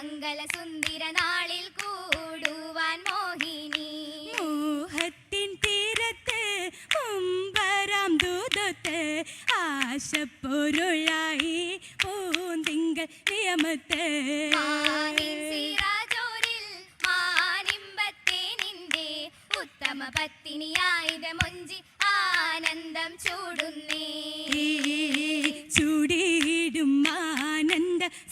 മംഗലസുന്ദര നാളിൽ കൂടുവാൻ മോഹിനി. മോഹത്തിൻ തീരത്ത് മുമ്പരാം ദൂതത്ത് ആശപ്പൊരുളായി പൂന്തിങ്കൾ നിയമത്ത്. ഉത്തമ പത്തിനിയായത് മൊഞ്ചി ആനന്ദം ചൂടുന്നേ. ചൂടിയിടും ആനന്ദ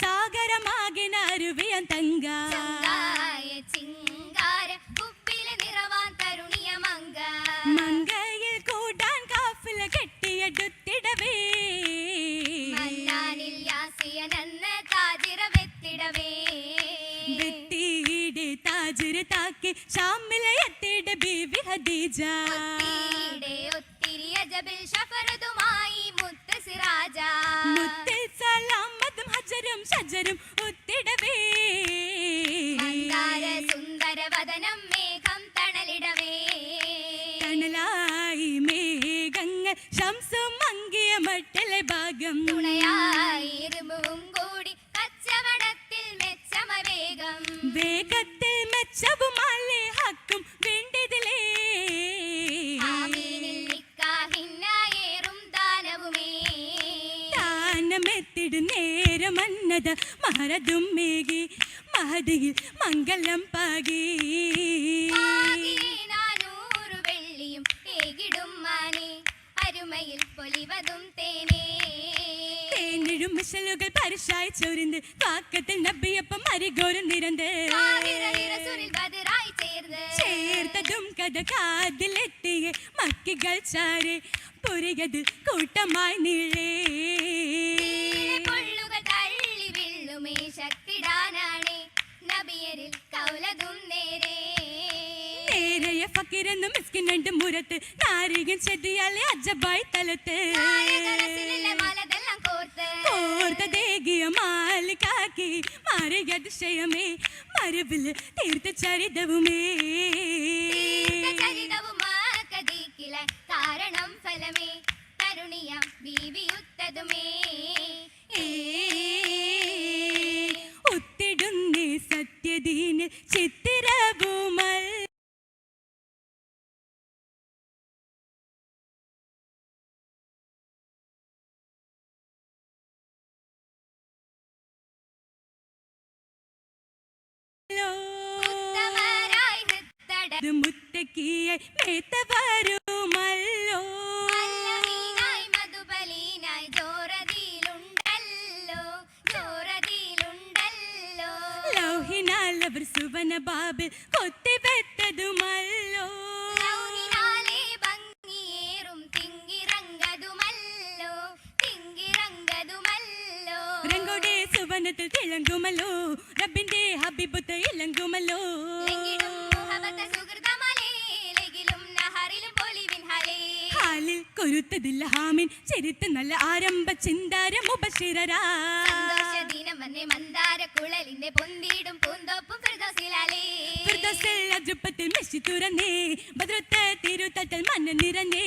സാഗരമാകിന അരുവിയൻ തങ്ക. മങ്കയിൽ കൂടാൻ കാഫില കെട്ടിയെടുത്തിടവേ. താജുര് താക്കി ഷാമിലെ എത്തിയുടെ ബീവി ഹദീജ ഒത്തിരി അജബിൽ ഷഫറതുമായി മുത്ത് സിറാജ. മുത്തിൽ സലാമത്തും ഹജരും ഷജരും ഒത്തിടവേ. മന്ദാര സുന്ദര വദനം മേഘം തണലിടവേ. തണലായി മേഘങ്ങൾ ശംസും മങ്ങിയ മട്ടിലെ ഭാഗം. തുണയായി ഇരുമ്പും കൂടി കച്ചവടത്തിൽ മെച്ചമ വേഗം. വേഗത്തിൽ മെച്ചവുമാലേ മഗത മഹരതും മേകി മഹതിയിൽ മംഗളം പാകി. നാനൂറ് വെള്ളിയും ഏകിടും മാനേ അരുമയിൽ പൊലിവതും തേനേ. തേനിഴും മിഷലുകൾ പരിശായി ചൊരിന്ത് കാക്കത്തിൽ നബിയപ്പം അരികോരം നിരന്ത്. ചേർത്തതും കഥ കാതിലെത്തിയ മക്കികൾ ചാരെ പൊരികതിൽ കൂട്ടമായി നീളേ ശക്തിടാനാണേ നബിയരിൽ കൗലതും നേരേ. നേരെയ ഫക്കിരെന്നും മിസ്കിനുണ്ട് മുരത്ത് നാരികൻ ചെതിയാലെ അജബായി തലത്ത് കോർത്ത. ദേകിയ മാലിക്കാക്കി മരുവിൽ തീർത്ത ചരിതവുമേ. തീർത്ത ചരിതവും ആക്കതീക്കില കാരണം ഫലമേ തരുണിയാം ബീവിയുത്തതുമേ മുത്തക്കിയായി മേത്തവരുമല്ലോ. മല്ലമീനായി മധുബലീനായി ജോറതിയിലുണ്ടല്ലോ ജോറതിയിലുണ്ടല്ലോ. ലൗഹിനാലവർ സുവന ബാബ് കൊത്തിവെത്തതുമല്ലോ. രംഗോടെ സുവനത്തിൽ തിളങ്ങുമല്ലോ. റബ്ബിന്റെ ഹബിബത്ത് ഇളങ്ങുമല്ലോ. ഹാലിൽ കൊരുത്തതില്ല ഹാമിൻ ചെരുത്ത് നല്ല ആരംഭ ചിന്താര മുബശിരരാ മന്ദാര കുഴലിന്റെ പൊന്തിടും പൂന്തോപ്പും അജുപ്പത്തിൽ മെസ്സി തുറന്നേ ഭദ്രത്തെ തിരുത്തൽ മണ്ണ് നിറഞ്ഞേ.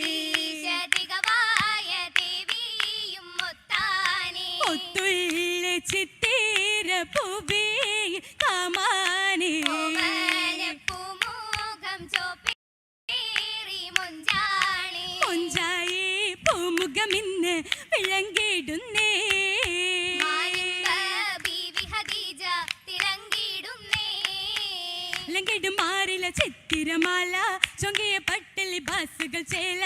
പൂമുഖമിന്ന് വിളങ്ങിടുന്നേ ലങ്കിടും മാറില ചിത്തിരമാല ചൊങ്കിയ പട്ടലി ബാസുകൾ ചേല.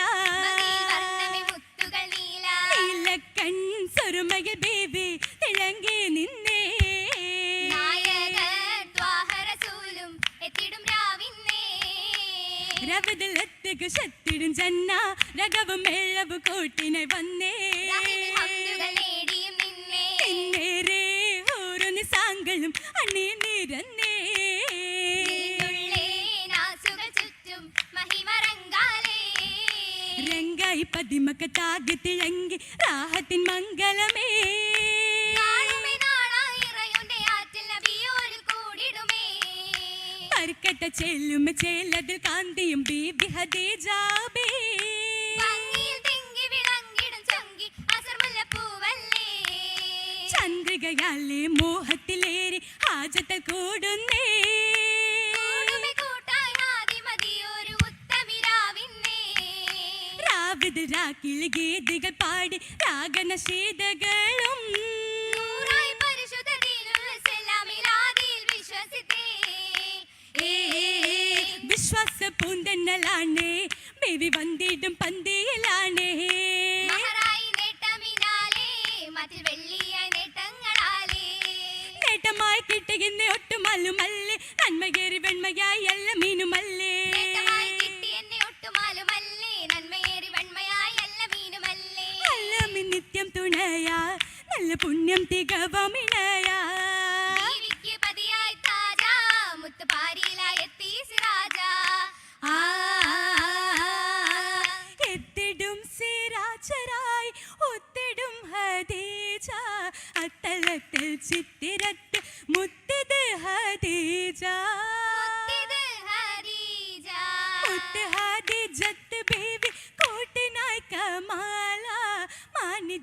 നീല. നീലക്കൺ സ്വരുമയിൽ ബേബി തിളങ്ങി നിന്നേ. രവതിൽ അഴക് ശത്തിടും ജന്ന രകവും മേളവും കൂട്ടിനെ വന്നേ. സാങ്കളും അണ്ണേ നിരന്നേ. രംഗായി പതിമക്ക താകത്തിളങ്ങി രാഹത്തിൻ മംഗളമേ ചെല്ലുമ ചേലത് കാന്തിയും ഹദീജാബേ. ചന്ദ്രികയാലെ മോഹത്തിലേറി ഹാജത്തൽ കൂടുന്നേ. രാവിതിൽ രാക്കിളിഗീതികൾ പാടി രാഗന ശീതകളോ பந்தியலானே பேபி வந்திடும் பந்தியலானே നേട്ടമായി കിട്ടിയുന്ന ഒട്ടുമല്ലുമല്ലേ നന്മകേറി വെണ്മയായി അല്ല മീനുമല്ലേ. നിത്യം തുണയാ. നല്ല പുണ്യം തികവമിണയാ.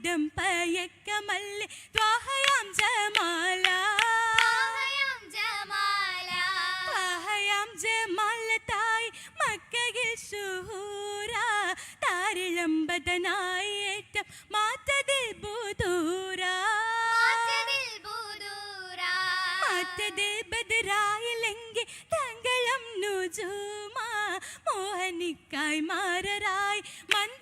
ഇടം പയക്കമല്ലേ ത്വാഹയാം ജമാല. ത്വാഹയാം ജമാല. മക്കയിൽ ഷുഹൂര താരിളമ്പതനായി ഏറ്റം മാറ്റതിൽ ബുദൂര മാറ്റതിൽ തങ്കളം നുജൂമ. മോഹനിക്കായി മാറായി മന്ദ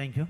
Thank you.